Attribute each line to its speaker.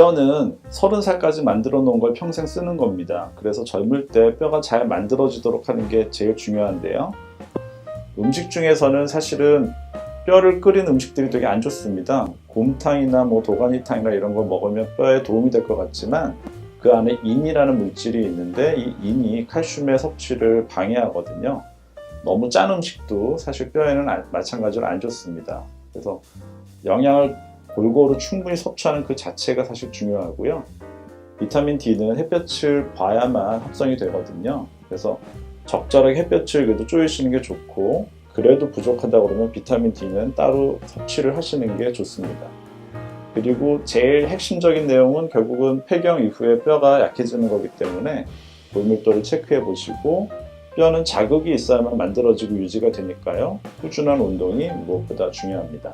Speaker 1: 뼈는 30살까지 만들어 놓은 걸 평생 쓰는 겁니다. 그래서 젊을 때 뼈가 잘 만들어지도록 하는 게 제일 중요한데요. 음식 중에서는 사실은 뼈를 끓인 음식들이 되게 안 좋습니다. 곰탕이나 뭐 도가니탕이나 이런 걸 먹으면 뼈에 도움이 될 것 같지만 그 안에 인이라는 물질이 있는데 이 인이 칼슘의 섭취를 방해하거든요. 너무 짠 음식도 사실 뼈에는 안- 마찬가지로 안 좋습니다. 그래서 영양을 골고루 충분히 섭취하는 그 자체가 사실 중요하고요. 비타민 D는 햇볕을 봐야만 합성이 되거든요. 그래서 적절하게 햇볕을 그래도 쪼이시는 게 좋고 그래도 부족하다 그러면 비타민 D는 따로 섭취를 하시는 게 좋습니다. 그리고 제일 핵심적인 내용은 결국은 폐경 이후에 뼈가 약해지는 거기 때문에 골밀도를 체크해 보시고 뼈는 자극이 있어야만 만들어지고 유지가 되니까요. 꾸준한 운동이 무엇보다 중요합니다.